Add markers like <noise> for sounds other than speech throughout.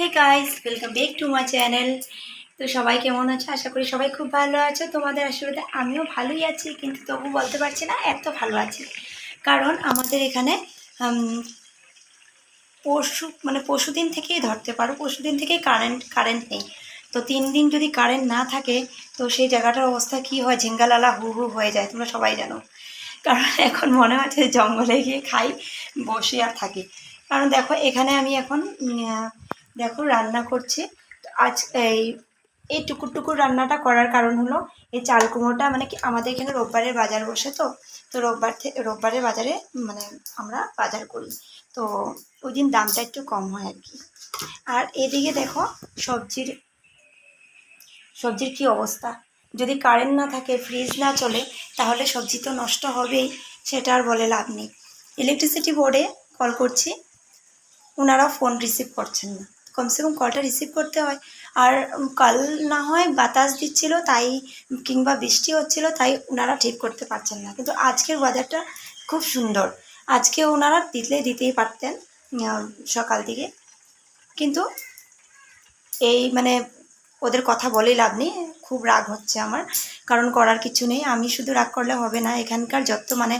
Hey guys welcome back to my channel তো সবাই কেমন আছো? আশা করি সবাই খুব ভালো আছো। তোমাদের আশীর্বাদে আমিও ভালোই আছি, কিন্তু তবু বলতে পারছি না, এত ভালো আছি। কারণ আমাদের এখানে পরশু মানে পরশু দিন থেকেই ধরতে পারো পরশু দিন থেকেই কারেন্ট কারেন্ট নেই। তো তিন দিন যদি কারেন্ট না থাকে, তো সেই জায়গাটার অবস্থা কি হয়? ঝিঙ্গালালা হু হু হয়ে যায়, তোমরা সবাই জানো। কারণ এখন মনে হচ্ছে জঙ্গলে গিয়ে খাই, বসে আর থাকি। কারণ দেখো, এখানে আমি এখন দেখো, রান্না করছি। তো আজ এই এই টুকুর টুকুর রান্নাটা করার কারণ হলো, এই চাল কুমড়োটা মানে কি আমাদের এখানে রোববারের বাজার বসে তো তো রোববার থেকে রোববারের বাজারে মানে আমরা বাজার করি। তো ওই দিন দামটা একটু কম হয় আর কি। আর এদিকে দেখো, সবজির সবজির কি অবস্থা। যদি কারেন্ট না থাকে ফ্রিজ না চলে, তাহলে সবজি তো নষ্ট হবেই, সেটা আর বলে লাভ নেই। ইলেকট্রিসিটি বোর্ডে কল করছি ওনারা ফোন রিসিভ করছেন না। কমসে কম কলটা রিসিভ করতে হয়। আর কাল না হয় বাতাস দিচ্ছিল, তাই কিংবা বৃষ্টি হচ্ছিল, তাই ওনারা ঠিক করতে পারছেন না। কিন্তু আজকের বাজারটা খুব সুন্দর। আজকে ওনারা দিলে দিতেই পারতেন সকাল দিকে। কিন্তু এই মানে ওদের কথা বলেই লাভ নেই, খুব রাগ হচ্ছে আমার। কারণ করার কিছু নেই, আমি শুধু রাগ করলে হবে না, এখানকার যত মানে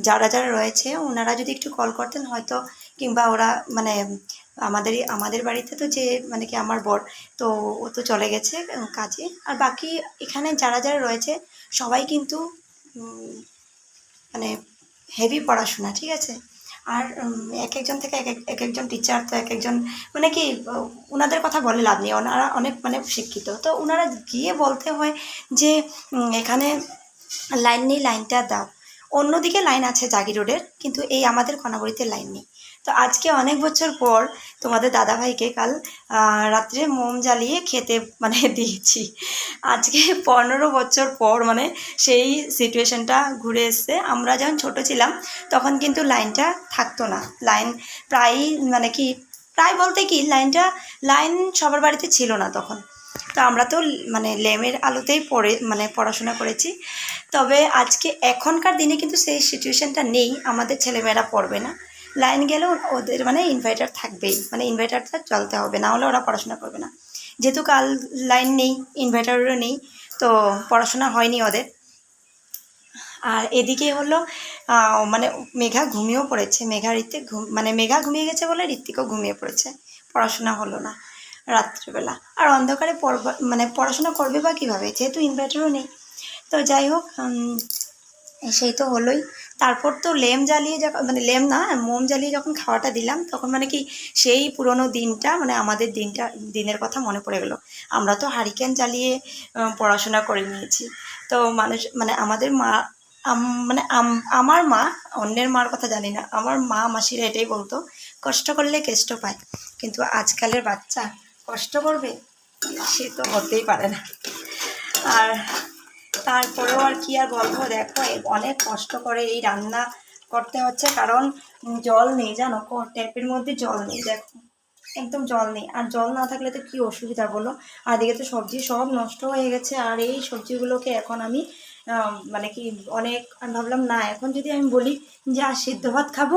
যারা যারা রয়েছে, ওনারা যদি একটু কল করতেন, হয়তো কিংবা ওরা মানে আমাদেরই, আমাদের বাড়িতে তো যে মানে কি আমার বর, তো ও তো চলে গেছে কাজে। আর বাকি এখানে যারা যারা রয়েছে, সবাই কিন্তু মানে হেভি পড়াশোনা, ঠিক আছে? আর এক একজন থেকে এক- এক একজন টিচার তো এক একজন মানে কি, ওনাদের কথা বলে লাভ নেই। ওনারা অনেক মানে শিক্ষিত। তো ওনারা গিয়ে বলতে হয় যে এখানে লাইন নেই লাইনটা দাও। অন্যদিকে লাইন আছে জাগি রোডের, কিন্তু এই আমাদের কনাবড়িতে লাইন নেই। তো আজকে অনেক বছর পর তোমাদের দাদাভাইকে কাল রাত্রে মোম জ্বালিয়ে খেতে মানে <laughs> দিয়েছি। আজকে পনেরো বছর পর মানে সেই সিচুয়েশনটা ঘুরে এসছে। আমরা যখন ছোট ছিলাম, তখন কিন্তু লাইনটা থাকতো না। লাইন প্রায়ই মানে কি, প্রায় বলতে কি, লাইনটা, লাইন সবার বাড়িতে ছিল না তখন। তো আমরা তো মানে ল্যামের আলোতেই পড়ে মানে পড়াশোনা করেছি। তবে আজকে এখনকার দিনে কিন্তু সেই সিচুয়েশনটা নেই, আমাদের ছেলেমেয়েরা পড়বে না। লাইন গেলেও ওদের মানে ইনভার্টার থাকবেই মানে ইনভার্টারটা চলতে হবে, না হলে ওরা পড়াশোনা করবে না। যেহেতু কাল লাইন নেই ইনভার্টারও নেই, তো পড়াশোনা হয়নি ওদের। আর এদিকে হলো মানে মেঘা ঘুমিয়েও পড়েছে, মেঘা ঋত্বিক ঘুম মানে মেঘা ঘুমিয়ে গেছে বলে ঋত্বিকও ঘুমিয়ে পড়েছে, পড়াশোনা হলো না। রাত্রিবেলা। আর অন্ধকারে মানে পড়াশোনা করবে বা কীভাবে? যেহেতু ইনভার্টারও নেই। তো যাই হোক সেই তো হলোই। তারপর তো লেম জ্বালিয়ে যখন মানে লেম না, মোম জ্বালিয়ে যখন খাওয়াটা দিলাম, তখন মানে কি সেই পুরনো দিনটা মানে আমাদের দিনটা, দিনের কথা মনে পড়ে গেলো। আমরা তো হারিকেন জ্বালিয়ে পড়াশোনা করে নিয়েছি। তো মানুষ মানে আমাদের মা মানে আমার মা, অন্যের মার কথা জানি না, আমার মা মাসিরা এটাই বলতো, কষ্ট করলে কেষ্ট পায়, কিন্তু আজকালের বাচ্চা কষ্ট করবে? সে তো হতেই পারে না। আর তারপরেও আর কি আর বলব, দেখো অনেক কষ্ট করে এই রান্না করতে হচ্ছে, কারণ জল নেই জানো ট্যাপের মধ্যে জল নেই, দেখো। একদম জল নেই। আর জল না থাকলে তো কি অসুবিধা বলো? আর এদিকে তো সবজি সব নষ্ট হয়ে গেছে, আর এই সবজিগুলোকে এখন আমি মানে কি অনেক, আমি ভাবলাম, না, এখন যদি আমি বলি যে, আর সিদ্ধ ভাত খাব?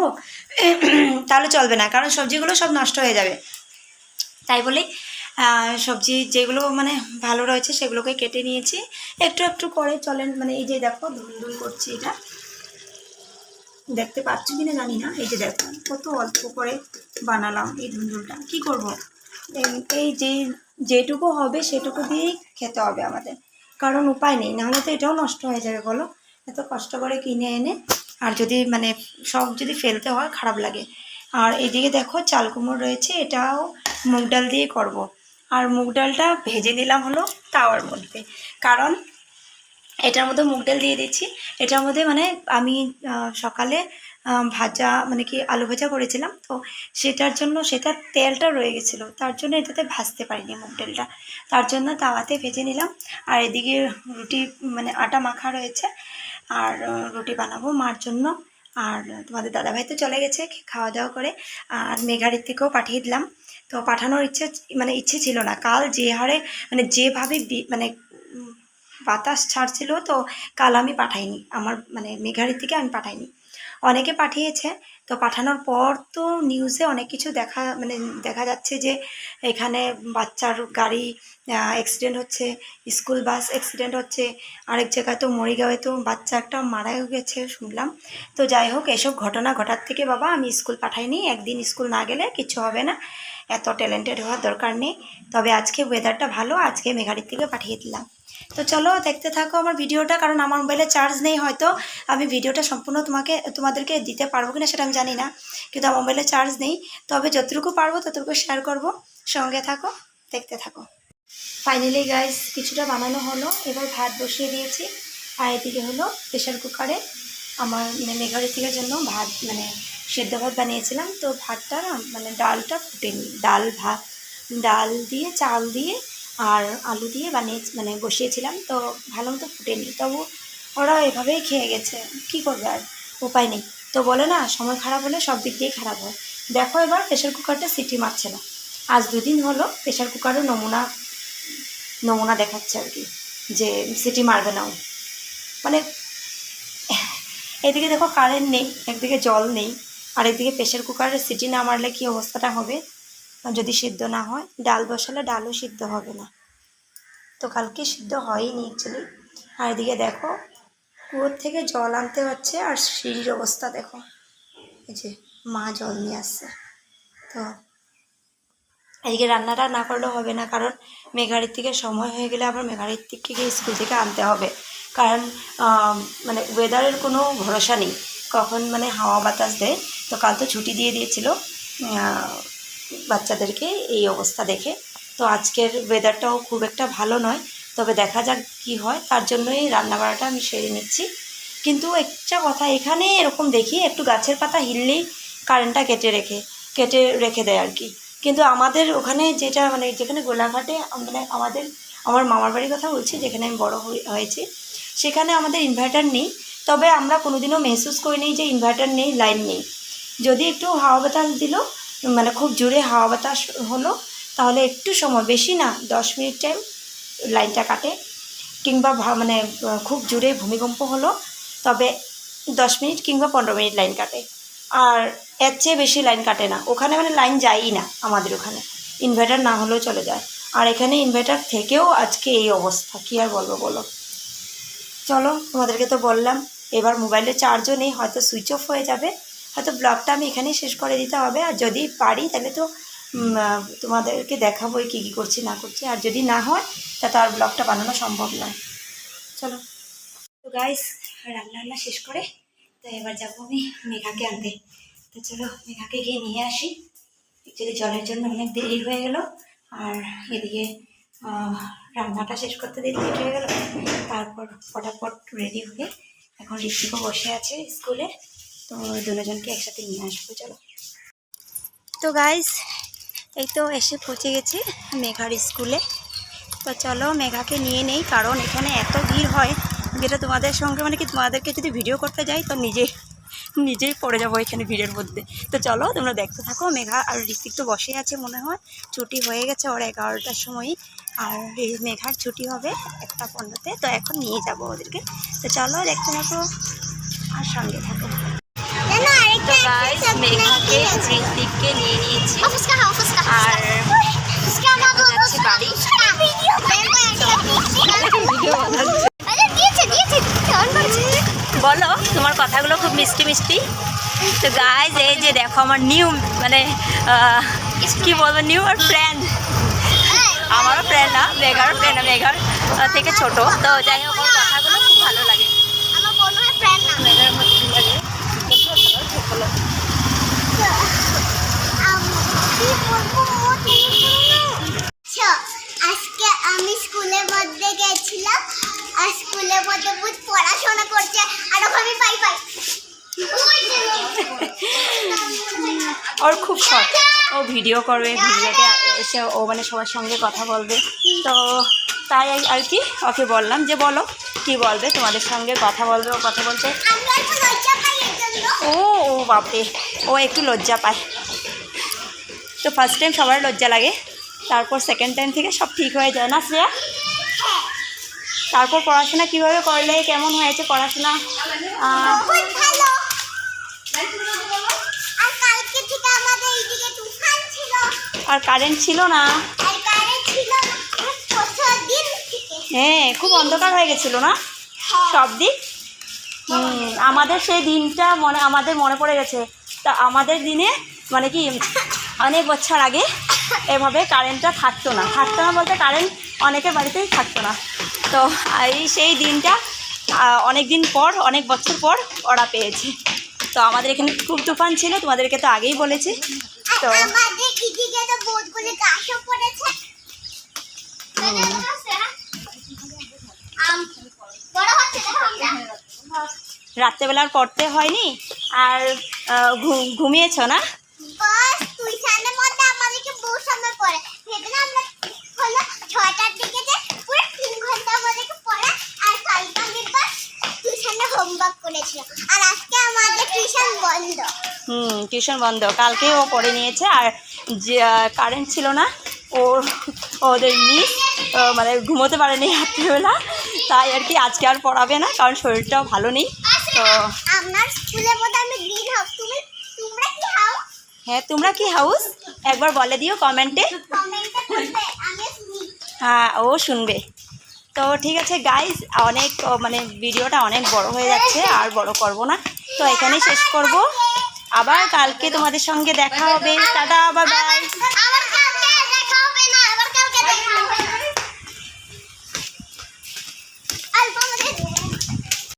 তাহলে চলবে না, কারণ সবজিগুলো সব নষ্ট হয়ে যাবে। তাই বলে সবজি যেগুলো মানে ভালো রয়েছে সেগুলোকে কেটে নিয়েছি। একটু একটু করে চলেন মানে এই যে দেখো ধুল করছি এটা। দেখতে পাচ্ছ কি না জানি না, এই যে দেখো, কত অল্প করে বানালাম এই ধুন্দুলটা কি করব? এই- এই যে যেটুকু হবে সেটুকু দিয়েই খেতে হবে আমাদের। কারণ উপায় নেই, নাহলে তো এটাও নষ্ট হয়ে যাবে, বলো? এত কষ্ট করে কিনে এনে, আর যদি মানে সব যদি ফেলতে হয়, খারাপ লাগে। আর এদিকে দেখো চাল কুমড়ো রয়েছে, এটাও মুগ ডাল দিয়ে করব। আর মুগ ডালটা ভেজে নিলাম হলো তাওয়ার মধ্যে। কারণ এটার মধ্যে মুগ ডাল দিয়ে দিচ্ছি। এটার মধ্যে মানে আমি সকালে ভাজা মানে কি আলু ভাজা করেছিলাম, তো সেটার জন্য সেটার তেলটা রয়ে গেছিল, তার জন্য এটাতে ভাজতে পারিনি মুগ ডালটা। তার জন্য তাওয়াতে ভেজে নিলাম। আর এদিকে রুটি মানে আটা মাখা রয়েছে। আর রুটি বানাবো মার জন্য। আর তোমাদের দাদাভাই তো চলে গেছে খাওয়া দাওয়া করে। আর মেঘারির থেকেও পাঠিয়ে দিলাম। তো পাঠানোর ইচ্ছে মানে ইচ্ছে ছিল না। কাল যে হারে মানে যেভাবে মানে বাতাস ছাড়ছিল, তো কাল আমি পাঠাইনি। আমার মানে মেঘারির থেকে আমি পাঠাইনি। অনেকে পাঠিয়েছে তো পাঠানোর পর তো নিউজে অনেক কিছু দেখা মানে দেখা যাচ্ছে যে এখানে বাচ্চার গাড়ি অ্যাক্সিডেন্ট হচ্ছে স্কুল বাস অ্যাক্সিডেন্ট হচ্ছে, আরেক জায়গায় তো মরিগাঁওয়ে তো বাচ্চা একটা মারা গেছে শুনলাম। তো যাই হোক, এসব ঘটনা ঘটার থেকে বাবা আমি স্কুল পাঠাইনি, একদিন স্কুল না গেলে কিছু হবে না, এত ট্যালেন্টেড হওয়ার দরকার নেই। তবে আজকে ওয়েদারটা ভালো, আজকে মেঘাড়ির থেকে পাঠিয়ে দিলাম। তো চলো দেখতে থাকো আমার ভিডিওটা, কারণ আমার মোবাইলে চার্জ নেই হয়তো। আমি ভিডিওটা সম্পূর্ণ তোমাকে, তোমাদেরকে দিতে পারব কিনা সেটা আমি জানি না, কিন্তু আমার মোবাইলে চার্জ নেই। তবে যতটুকু পারব ততটুকু শেয়ার করব। সঙ্গে থাকো, দেখতে থাকো। ফাইনালি গাইস কিছুটা বানানো হলো। এবার ভাত বসিয়ে দিয়েছি। আর এদিকে হলো প্রেশার কুকারে আমার মানে থেকে জন্য ভাত মানে সেদ্ধ ভাত বানিয়েছিলাম। তো ভাতটা মানে ডালটা ফুটেনি। ডাল ভাত, ডাল দিয়ে, চাল দিয়ে আর আলু দিয়ে বানিয়ে মানে বসিয়েছিলাম, তো ভালো মতো ফুটেনি। তবু ওরা এভাবেই খেয়ে গেছে। কি করবে আর? উপায় নেই। তো বলে না, সময় খারাপ হলে সব দিক দিয়েই খারাপ হয়। দেখো এবার প্রেশার কুকারটা সিটি মারছে না। আজ দুদিন হলো প্রেশার কুকারের নমুনা নমুনা দেখাচ্ছে আর কি, যে সিটি মারবে না। মানে এদিকে দেখো কারেন্ট নেই, একদিকে জল নেই, আর একদিকে প্রেশার কুকারের সিটি না মারলে কি অবস্থাটা হবে? যদি সিদ্ধ না হয়, ডাল বসালে ডালও সিদ্ধ হবে না। তো কালকে সিদ্ধ হয়নি অ্যাকচুয়ালি আর এদিকে দেখো, কুয়োর থেকে জল আনতে হচ্ছে আর সিঁড়ির অবস্থা দেখো। এই যে মা জল নিয়ে আসছে। তো এদিকে রান্নাটা না করলেও হবে না, কারণ মেঘাড়ির থেকে সময় হয়ে গেলে আবার মেঘাড়ির থেকে গিয়ে স্কুল থেকে আনতে হবে। কারণ মানে ওয়েদারের কোনো ভরসা নেই। কখন মানে হাওয়া বাতাস দেয়। তো কাল তো ছুটি দিয়ে দিয়েছিল। বাচ্চাদেরকে এই অবস্থা দেখে। তো আজকের ওয়েদারটাও খুব একটা ভালো নয়, তবে দেখা যাক কি হয়। তার জন্যই রান্না বাড়াটা আমি সেরে নিচ্ছি। কিন্তু একটা কথা, এখানে এরকম দেখি, একটু গাছের পাতা হিললেই কারেন্টটা কেটে রেখে কেটে রেখে দেয় আর কি। কিন্তু আমাদের ওখানে যেটা মানে যেখানে গোলাঘাটে মানে আমাদের, আমার মামার বাড়ির কথা বলছি, যেখানে আমি বড় হয়ে- হয়েছি, সেখানে আমাদের ইনভার্টার নেই। তবে আমরা কোনোদিনও মেহসুস করিনি যে ইনভার্টার নেই লাইন নেই। যদি একটু হাওয়া বাতাস দিল মানে খুব জোরে হাওয়া বাতাস হলো, তাহলে একটু সময়, বেশি না, দশ মিনিট টাইম লাইনটা কাটে। কিংবা মানে খুব জোরে ভূমিকম্প হলো, তবে দশ মিনিট কিংবা পনেরো মিনিট লাইন কাটে। আর এর চেয়ে বেশি লাইন কাটে না। ওখানে মানে লাইন যায়ই না আমাদের ওখানে। ইনভার্টার না হলেও চলে যায়। আর এখানে ইনভার্টার থেকেও আজকে এই অবস্থা। কী আর বলব বলো? চলো, তোমাদেরকে তো বললাম, এবার মোবাইলে চার্জও নেই, হয়তো সুইচ অফ হয়ে যাবে। হয়তো ব্লগটা আমি এখানেই শেষ করে দিতে হবে। আর যদি পারি, তাহলে তো তোমাদেরকে দেখাবোই কী কী করছি, না করছি। আর যদি না হয়, তা তো আর ব্লগটা বানানো সম্ভব নয়। চলো। তো গাইস রান্না বান্না শেষ করে, তো এবার যাব আমি মেঘাকে আনতে। তো চলো, মেঘাকে গিয়ে নিয়ে আসি। অ্যাকচুয়ালি জলের জন্য অনেক দেরি হয়ে গেল। আর এদিকে রান্নাটা শেষ করতে দেরি হয়ে গেল। তারপর ফটাফট রেডি হয়ে এখন ঋত্বিকও বসে আছে স্কুলে। তো দুজনকে একসাথে নিয়ে আসব, চলো। তো গাইস এই তো এসে পৌঁছে গেছি মেঘার স্কুলে। তো চলো মেঘাকে নিয়ে নেই, কারণ এখানে এত ভিড় হয়। যেটা তোমাদের সঙ্গে মানে কি তোমাদেরকে যদি ভিডিও করতে যাই, তো নিজে নিজেই পড়ে যাব এখানে ভিড়ের মধ্যে। তো চলো, তোমরা দেখতে থাকো, মেঘা আর ঋতিক তো বসে আছে মনে হয়। ছুটি হয়ে গেছে ওর এগারোটার সময় আর মেঘার ছুটি হবে একটা পনেরোতে, তো এখন নিয়ে যাব ওদেরকে। তো চলো দেখতে থাকো, আর সঙ্গে থাকো। মেঘাকে ঋতিককে নিয়ে নিয়েছি। আর যাচ্ছে বাড়ি। <laughs> বলো তোমার কথাগুলো খুব মিষ্টি মিষ্টি। তো গাইজ এই যে দেখো আমার নিউ মানে কি বলব নিউ আর ফ্রেন্ড আমারও ফ্রেন্ড না মেঘার ফ্রেন্ড মেঘার থেকে ছোট। তো যাই হোক কথাগুলো খুব ভালো লাগে। মেঘার মধ্যে লাগে বলো। আজকে আমি মধ্যে গেছিলাম। আর স্কুলের মধ্যে বুঝ পড়াশোনা করছে আর আমি পাই পাই ওর খুব শখ। ও ভিডিও করবে ভিডিওতে এসে ও মানে সবার সঙ্গে কথা বলবে। তো তাই আর- আর কি ওকে বললাম যে বলো কি বলবে তোমাদের সঙ্গে কথা বলবে ও কথা বলতে বাপরে। ও একটু লজ্জা পায়। তো ফার্স্ট টাইম সবার লজ্জা লাগে। তারপর সেকেন্ড টাইম থেকে সব ঠিক হয়ে যায় না শ্রেয়া? তারপর পড়াশোনা কীভাবে করলে? কেমন হয়েছে পড়াশোনা? আর কারেন্ট ছিল। না? হ্যাঁ খুব অন্ধকার হয়ে গেছিল না? সব দিক? আমাদের সেই দিনটা মনে, আমাদের মনে পড়ে গেছে। তা আমাদের দিনে মানে কি, অনেক বছর আগে এভাবে কারেন্টটা থাকতো না। থাকতো না বলতে কারেন্ট অনেকের বাড়িতেই থাকতো না। তো এই সেই দিনটা অনেক দিন পর, অনেক বছর পর ওরা পেয়েছে। তো আমাদের এখানে খুব তুফান ছিল, তোমাদেরকে তো আগেই বলেছি। তো আমাদের এদিকে তো বোর্ডগুলি গাছও পড়েছে আম বড় হচ্ছে দেখো আমরা রাত্রেবেলা আর পড়তে হয়নি আর আহ, ঘু- ঘুমিয়েছো না বাস টিউশনের মধ্যে আমাদেরকে বহু সময় পড়ে সেদিন আমরা হলো ছয়টার দিকে যে পুরো তিন ঘণ্টা আমাদেরকে পড়ে আর কালকে আমরা টিউশনে হোমওয়ার্ক করেছিল। আর আজকে আমাদের টিউশন বন্ধ। হুম টিউশন বন্ধ। কালকে ও পড়ে নিয়েছে আর যে কারেন্ট ছিল না ওর ওদের মিস মানে ঘুমোতে পারেনি রাত্রিবেলা। তাই আর কি আজকে আর পড়াবে না কারণ শরীরটাও ভালো নেই। তো। আপনার স্কুলের মধ্যে আমি গ্রিন হাউস তুমি তোমরা কি হাউস হ্যাঁ তোমরা কি হাউস একবার বলে দিও কমেন্টে হ্যাঁ ও শুনবে। তো ঠিক আছে গাইজ অনেক মানে ভিডিওটা অনেক বড় হয়ে যাচ্ছে আর বড় করব না। তো এখানেই শেষ করব। আবার কালকে তোমাদের সঙ্গে দেখা হবে। Tata bye bye